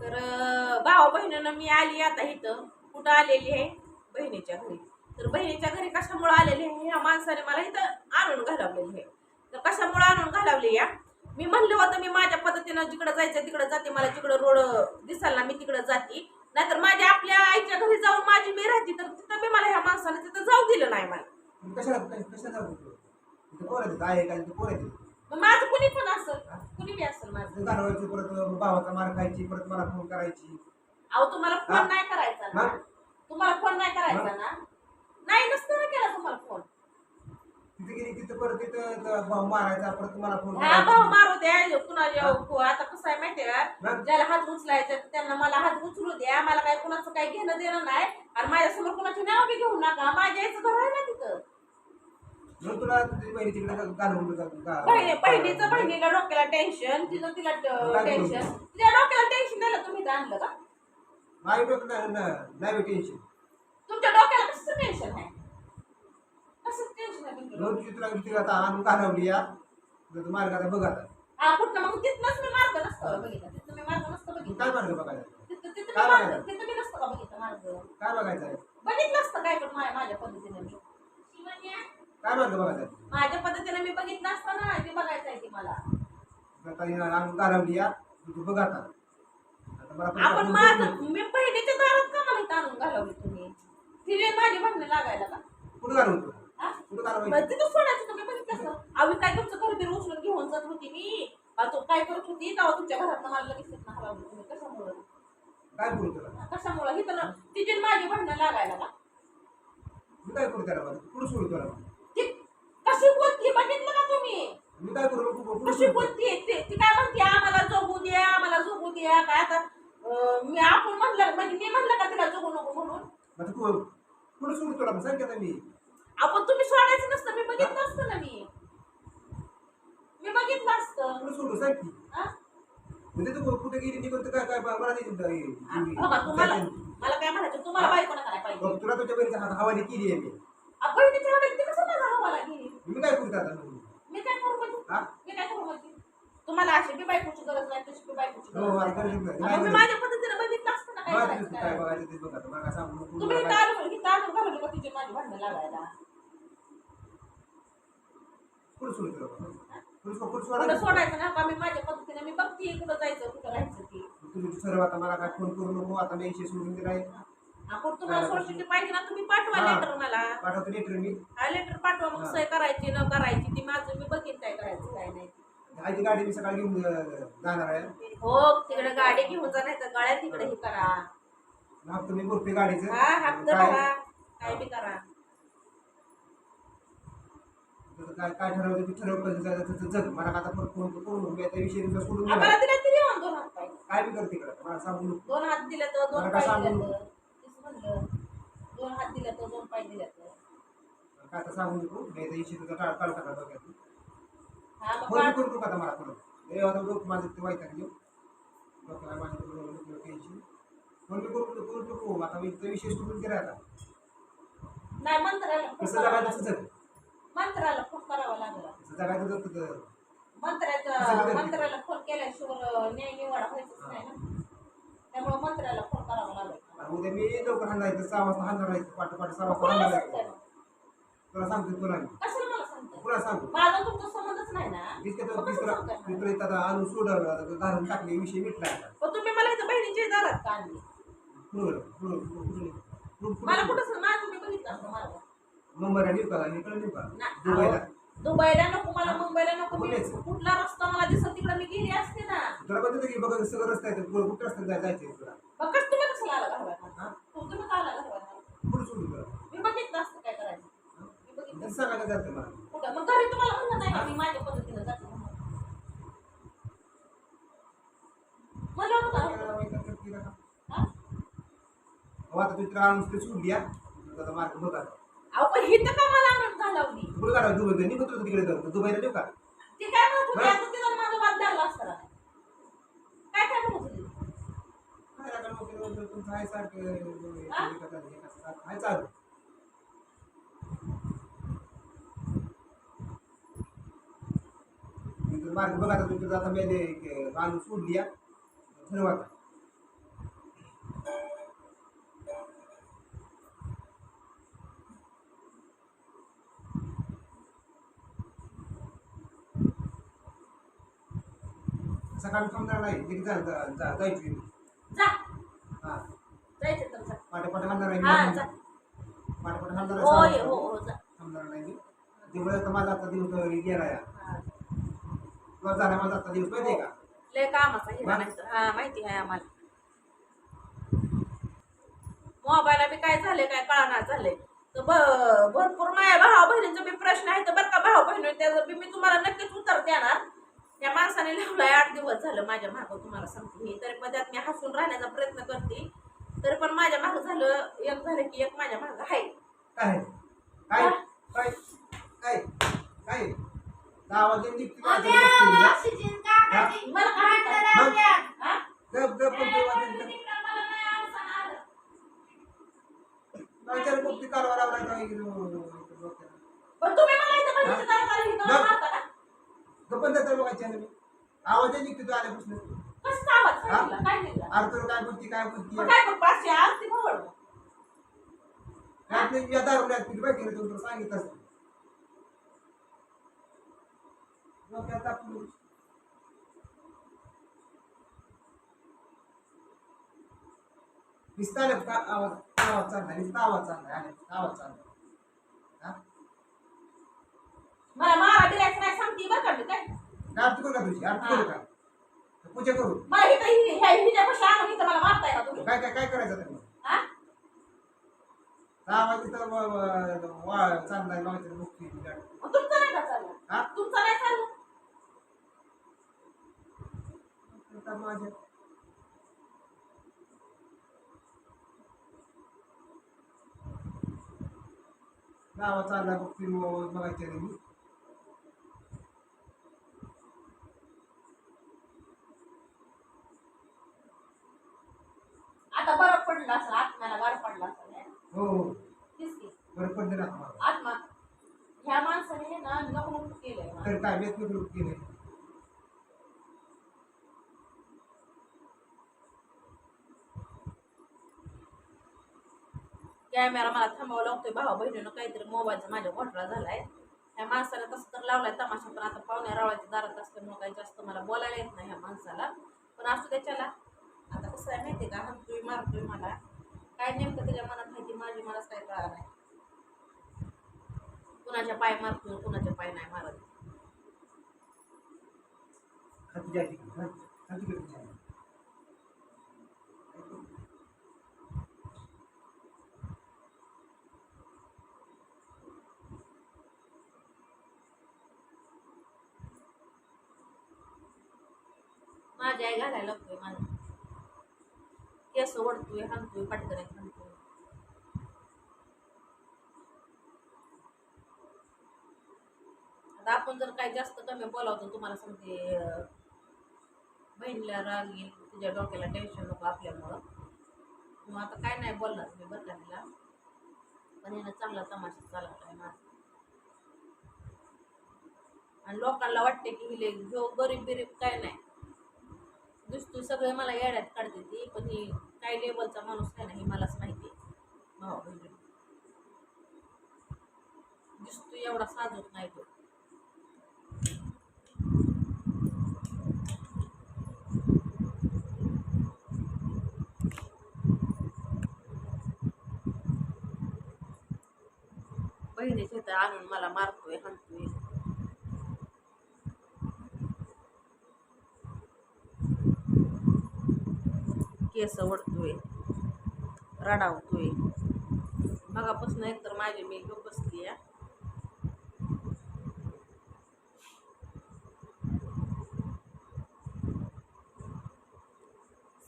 तर भाऊ बहिणीनं मी आली आता इथं. कुठं आलेली आहे? बहिणीच्या घरी. तर बहिणीच्या घरी कशामुळे आलेली आहे? ह्या माणसाने मला इथं आणून घालवलेली आहे. तर कशामुळे आणून घालवली या? मी म्हणलं होतं मी माझ्या पद्धतीनं जिकडं जायचं तिकडं जाते. मला जिकडं रोड दिसाल ना मी तिकडं जाते. नाहीतर माझ्या आपल्या आईच्या घरी जाऊन माझी मी राहते तर तिथं मी मला ह्या माणसाने तिथं जाऊ दिलं नाही मला. माझं कुणी पण असेल कुणी बी असेल माझं. घालवायची परत भावाचा मार खायची परत मला फोन करायची. अहो तुम्हाला हा? फोन नाही करायचा ना. हा? तुम्हाला फोन नाही करायचा ना? नाही नसतं ना केला तुम्हाला फोन तिथे गेली तिथं परत तिथं त- भाऊ मारायचा परत तुम्हाला फोन हा भाऊ करायचा मारू द्या. कुणाला आता कसं आहे माहितीये का? हा? ज्याला हात उचलायचे त्यांना मला हात उचलू द्या. मला काय कुणाचं काही घेणं देणं नाही. आणि माझ्यासमोर कुणाची नाव बी घेऊ नका. माझ्या घर आहे ना म्हणून तुला तुझी बहिणी तिकडे घालवून बहिणी बहिणीचं बहिणीला डोक्याला टेन्शन तिचं तिला टेन्शन तिच्या डोक्याला टेन्शन दिलं तुम्ही इथं आणलं का? माझ्या डोक्यात नाही- नाही- नाही टेन्शन तुमच्या डोक्याला कसं टेन्शन आहे? कसं टेन्शन आहे तुमच्या म्हणून तुझी तुला तिला आता आणून घालवली या. तुझं मार्ग आता बघ आता. हा कुठं? मग तिथनंच मी मार्ग नसतं बघितलं? तिथं मी मार्ग नसतं तू बघितलं. काय मार्ग बघायचा? तिथं तिथं काय मी मार्ग बघायचं? तिथं मी नसतं का बघितलं मार्ग? काय बघायचं आहे? बघितलं असतं काय पण माझ्या माझ्या पद्धतीने. मी काय बघायचा? माझ्या पद्धतीने मी बघितलं असतं ना ते बघायचं आहे ते मला. आता हिला आणून घालवली या तू बघ आता. आता मला परत आपण माझं. मी बहिणीच्या दारात का मला इथं आणून घालवली तुम्ही? तिने माझी भांडणं लागायला का? कुठं घालवतो हा? कुठं बरं, घालवायचं तिथं सोडायचं तुम्ही बघितलं असतं. आम्ही काय तुमचं घर बिर उचलून घेऊन जात होती मी. तो काय करत होती? तेव्हा तुमच्या घरात मला लगेच इथनं हलवलं तुम्ही कशामुळं? काय करू तुला कशामुळं? तिची आणि माझी भांडणं लागायला का? मी काय करू त्याला? कुठं सोडू ती कशी बोलती बघितलं का तुम्ही मी काय करू? कुठं कशी सोडू तुला? बोलती ती ती काय म्हणते आम्हाला जगू द्या आम्हाला जगू द्या. काय आता? अं, मी आपण म्हणलं म्हणजे मी म्हणलं का तिला जगू नको म्हणून? आता कु- कुठं सोडू तुला? सांग की आता मी. आपण तुम्ही सोडायचं नसतं. मी बघितलं असतं ना मी. मी बघितलं असतं. कुठं सोडू? सांग की. हा? म्हणजे तू कुठे गेली निघून तर काय काय मला नाही चिंता आहे. बघा तुम्हाला मला काय म्हणायचं? तुम्हाला बायकोला काय पाहिजे. बघ, तुला तुझ्या बहिणीचा हात हवाली केली आहे मी. आ, बहिणीच्या हवाली ती कसं माझा हवाला गेली? मी काय करू आता मी काय करू म्हणजे हा मी काय करू म्हणजे तुम्हाला अशी बी बायकोची गरज नाही तशी बी बायकोची हो गरज नाही. मग मी माझ्या पद्धतीने बघितलं असतं ना काय. करायचं काय तुम्ही घालवली का तिची माझी भांडणं लागायला कुठं सोडायचं ना का मी माझ्या पद्धतीने मी बघतीये कुठं जायचं कुठं राहायचं ती. सर्व आता मला काय फोन करू नको आता मी इशे सोडून दिलाय आपण तुम्हाला सोडशिटी पाहिजे ना तुम्ही पाठवा हा. लेटर मला. पाठवतो लेटर मी. हा लेटर पाठवा मग हा. सही करायची न करायची ती माझं मी बघीन काय करायचं काय नाही. आधी गाडी मी सकाळी घेऊन जाणार आहे. हो तिकडे गाडी घेऊन जा नाही तर गाड्या तिकडे हे करा. हप्ता मी भरते गाडीचं. हा हप्ता काय? भरा. काय बी करा. काय काय ठरवलं तू ठरव कसं जायचं तसं जग. मला आता परत फोन करू नको मी आता विषय तुझा सोडून दिला तरी दोन हात काय बी करते तिकडं. मला सांगू नको. दोन हात दिले तर दोन मला पाय दिले? तर. तेच म्हणलं दोन हात दिले तर दोन पाय दिले तर. काय आता सांगू नको. मी आता विषय तुझा टाळ काढ टाका डोक्यात. करू मला डोकं माझं ते वाईट घेऊ डोक्याला माझ्या करू करू नको आता मी आता. नाही कसं करावा जगायचं. जग मंत्र्याला फोन करावा लागेल. कसं जगायचं तर. तुझं कसं मंत्र्याचा करायचं? मंत्र्याला फोन केल्याशिवाय न्याय निवाडा व्हायचंच नाही ना. त्यामुळे फोन करावा लागेल. उद्या मी लवकर सहा वाजता पाठ पाठ सहा? तुला सांगतो तुला मला सांगताय? तुला सांगतो. माझा तुमचा संबंधच नाही ना? मग कसं सांगताय मला? आता आणून सोडवलं घालून टाकले विषय मिटला आता. तुम्ही मला इथं बहिणीच्या दारात का आणली पुढं पुढं पुढं पुढं मला पुढं कुठं माझं तुम्ही बघितलं असतं मला मुंबईला नेऊ का? इकडे नेऊ का? ना- दुबईला. दुबईला नको मला मुंबईला नको. मी कुठेच? कुठला रस्ता मला दिसत तिकडे मी गेली असते ना. तुला बघितलं की बघा सगळं रस्ता आहे पुढे कुठं रस्ता जाय- जायचं आहे तुला? मग कसं तुम्ही कसं आला घरवायला हा? तुम्ही का आला घरवायला पुढे सोडू तुला मी बघितलं असतं काय करायचं. मी बघितलं सांगायला जातं मला. कुठं? मग का मी माझ्या पद्धतीनं जाते होतं का? हा? अहो, आता तू तुला आणून ते सोडली आता मार्ग बघा अहो पण का मला आणून घालवली पुढे काढा दुबई निघतो तू तिकडे जाऊ दुबईला नेऊ का ती काय म्हणत होती हा? आता तिला माझा वाद लागला असता. काय काय म्हणत होती काय लागलं तुमचं आहे सारखं हा? हे हे आहे चालू मार्ग बघा तुमच्या दादा मेले रान सोडली धन्यवाद. सकाळी समजा नाही तिथे जायची हां. जायचं तुमचं. पाठोपाठ घालणार आहे पाठोपाठ घालणार आहे नाही दिवस तर माझा आता दिवस गेला या तुला झाला माझा आता दिवस माहिती आहे का? लय हिरा. नाही तर हा माहिती आहे आम्हाला. मोबाईलला बी काय झाले काय कळणार झाले तर ब- भरपूर माझ्या भावा बहिणींचा बी प्रश्न आहे तर बरं का भाऊ बहिणी त्याचं बी मी तुम्हाला नक्कीच उत्तर देणार. त्या माणसाने लावलाय आठ दिवस झालं माझ्या मागं तुम्हाला सांगते मी. तरी पण त्यात मी हसून राहण्याचा प्रयत्न करते. तरी पण माझ्या मागं झालं एक झालं की एक माझ्या मागं आहे. काय? काय? काय? काय? काय? मी. मला काय म्हणतात? हा? गप गप पण ते वाजता निघते. मला नाही अडचण आलं. नाहीतर मग ती कारवा लावला का इकडं डोक्याला. पण तुम्ही मला इथं हा? मारता का? ना मी. आवाज निघतो तो आल्यापासून आवाज हा? सांगितला? काय निघाला? अरे तुला काय बोलती काय बोलती मग काय करू? पाचशे आरती भवळ. आपली या तुझी माहिती नाही तुला सांगितलं असतं नुसता आलं का? आवाज आवाज चालला नुसता आवाज चालला आले आवाज चालला हा? मला नाही सांगते बरं का काय? आरती करू का तुझी? आरती करू का? पूजा करू. मला इथं हि- ह्या हिच्यापाशी आणून इथं मला मारताय का तुम्ही? काय काय काय करायचं आता मग? हा? आवाज इथं व- व- वा चाललाय मुक्ती तुमचं नाही का चाललं? तुमचं नाही चाललं आता माझ्या गावा चालला मुक्ती बघायच्या मी आता बरं पडलं असं आत्म्याला बरं पडलं असं हे? हो हो तेच की. बरं पडलं ना मला आत्मा ह्या माणसाने हे ना नको नको केलंय मला. तर काय वेत नको कॅमेरा मला थांबावं लागतोय. भावा बहिणीनं काहीतरी मोबाईलचा माझ्या घोटाळा झालाय. ह्या माणसाला तसं तर लावलाय तमाशा पण आता पाहुण्या रावळाच्या दारात असल्यामुळे काही जास्त मला बोलायला येत नाही ह्या माणसाला. पण असू त्याच्याला आता कसं आहे माहिती का? हंतोय मारतोय मला. काय नेमकं त्याच्या मनात माहिती माझी मलाच काय कळा नाही. कुणाच्या पाय मारतो कुणाच्या पाय नाही मारत खाती जायची खाती कडे जायची. माझी आई घालायला लागतोय मला. केस ओढतोय हाणतोय पटकन हाणतोय आता आपण जर काही जास्त कमी बोलावतो तुम्हाला सांगते बहिणीला राग येईल तुझ्या डोक्याला टेन्शन नको आपल्यामुळं. मग आता काय नाही बोलणार मी बरं का पण यानं चांगला तमाशा चालवला आहे माझा आणि लोकांना वाटते की हिले जो गरीब बिरीब काय नाही. दिसतोय. सगळे मला येड्यात काढते ती पण ही काय लेवलचा माणूस आहे ना हे मलाच माहिती आहे. भाऊ बहिणी. दिसतो एवढा साजूक नाही तो. बहिणीच्या आणून मला मारतोय हाणतोय. केस ओढतोय रडावतोय. मगापासून एक तर माझी मी गप्प बसली आहे.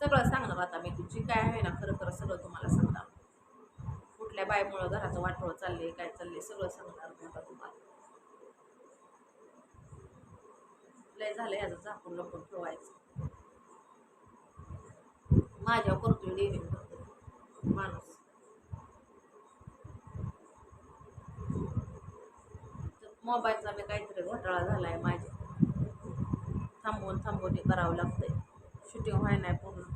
सगळं सांगणार आता मी तुझी काय आहे ना खरं खरं सगळं तुम्हाला सांगणार. कुठल्या बायमुळं घराचं वाटोळ चाललंय काय चाललंय सगळं सांगणार मी आता तुम्हाला. लय झालं ह्याचं झाकून लपून ठेवायचं. माझ्या करतोय डेअरिंग माणूस. मोबाईलचा मी काहीतरी घोटाळा झालाय माझ्या. थांबवून थांबवून हे करावं लागतंय. शूटिंग व्हाय नाही पूर्ण.